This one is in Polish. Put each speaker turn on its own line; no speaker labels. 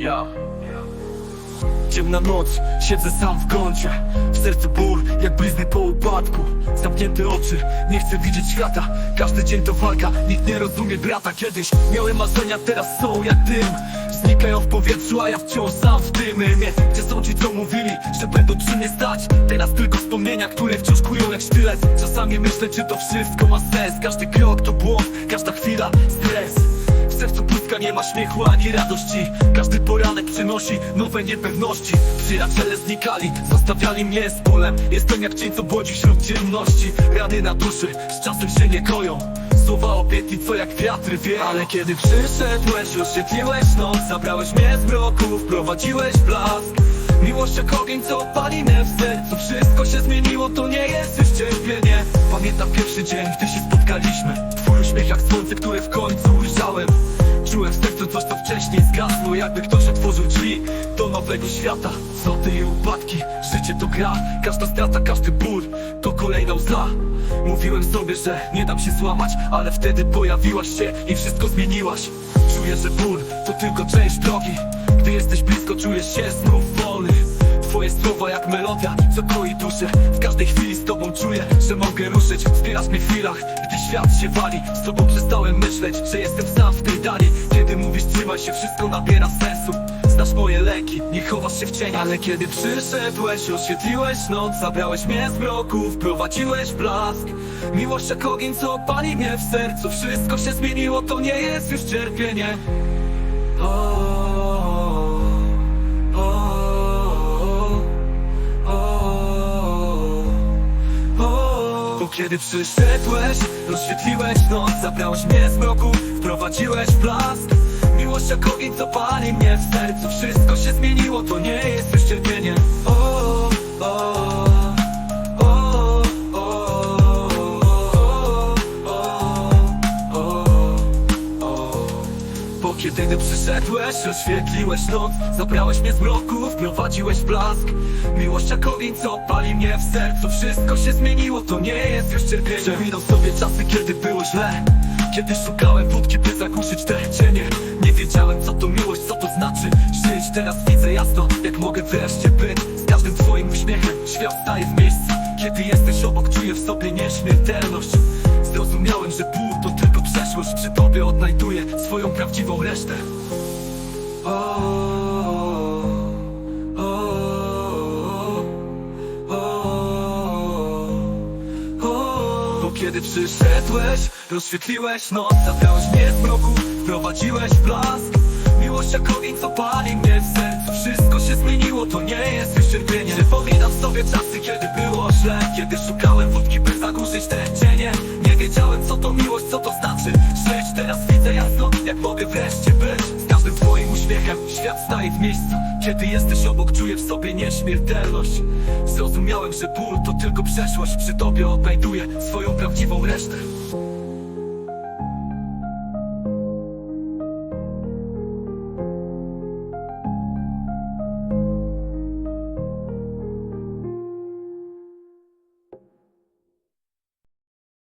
Ja. Ciemna noc, siedzę sam w kącie. W sercu ból, jak blizny po upadku. Zamknięte oczy, nie chcę widzieć świata. Każdy dzień to walka, nikt nie rozumie brata. Kiedyś miałem marzenia, teraz są jak dym. Znikają w powietrzu, a ja wciąż sam w tym. Rymie Gdzie są ci, co mówili, że będą przy mnie stać? Teraz tylko wspomnienia, które wciąż kują jak sztylet. Czasami myślę, czy to wszystko ma sens. Każdy krok to błąd, każda chwila stres nie ma śmiechu ani radości. Każdy poranek przynosi nowe niepewności. Przyjaciele znikali, zostawiali mnie z bólem Jestem jak cień co błądzi wśród ciemności. Rany na duszy z czasem się nie koją. Słowa obietnic co jak wiatry wie. Ale kiedy przyszedłeś, oświetliłeś noc Zabrałeś mnie z mroku, wprowadziłeś blask. Miłość jak ogień, co pali mnie w sercu. Wszystko się zmieniło, to nie jest już cierpienie. Pamiętam pierwszy dzień, gdy się spotkaliśmy. Twój uśmiech jak słońce, które w końcu ujrzałem Czułem w sercu coś, co wcześniej zgasło. Jakby ktoś otworzył drzwi do nowego świata. Zloty i upadki, życie to gra. Każda strata, każdy ból to kolejna łza Mówiłem sobie, że nie dam się złamać Ale wtedy pojawiłaś się i wszystko zmieniłaś. Czuję, że ból to tylko część drogi. Gdy jesteś blisko, czujesz się znów Twoje słowa jak melodia, co kroi duszę W każdej chwili z tobą czuję, że mogę ruszyć. Wspierasz mnie w chwilach, gdy świat się wali. Z tobą przestałem myśleć, że jestem sam w tej dali. Kiedy mówisz trzymaj się, wszystko nabiera sensu. Znasz moje leki, nie chowasz się w cień. Ale kiedy przyszedłeś, oświetliłeś noc Zabrałeś mnie z mroku, wprowadziłeś blask. Miłość jak ogień, co pali mnie w sercu. Wszystko się zmieniło, to nie jest już cierpienie. O, kiedy przyszedłeś, rozświetliłeś noc Zabrałeś mnie z mroku, wprowadziłeś w blask. Miłość jak ogień, co pali mnie w sercu. Wszystko się zmieniło, to nie jest już cierpienie kiedy ty przyszedłeś, oświetliłeś noc Zabrałeś mnie z mroku, wprowadziłeś w blask. Miłość jak ogień, co pali mnie w sercu. Wszystko się zmieniło, to nie jest już cierpienie. Przeminął sobie czasy, kiedy było źle. Kiedy szukałem wódki, by zagłuszyć te cienie Nie wiedziałem, co to miłość, co to znaczy Żyć. Teraz widzę jasno, jak mogę wreszcie być Z każdym twoim uśmiechem. Świat staje w miejscu Kiedy jesteś obok, czuję w sobie nieśmiertelność. Zrozumiałem, że ból to tylko przeszłość Przy tobie odnajduję swoją prawdziwą resztę. O. Bo kiedy przyszedłeś, rozświetliłeś noc Zabrałeś mnie z mroku, wprowadziłeś blask. Miłość jak ogień, co pali mnie w sercu. Wszystko się zmieniło, to nie jest już cierpienie. Przypominam sobie czasy, kiedy było źle Kiedy szukałem jak mogę wreszcie być Z każdym twoim uśmiechem. Świat staje w miejscu Kiedy jesteś obok, czuję w sobie nieśmiertelność. Zrozumiałem, że ból to tylko przeszłość. Przy tobie odnajduję swoją prawdziwą resztę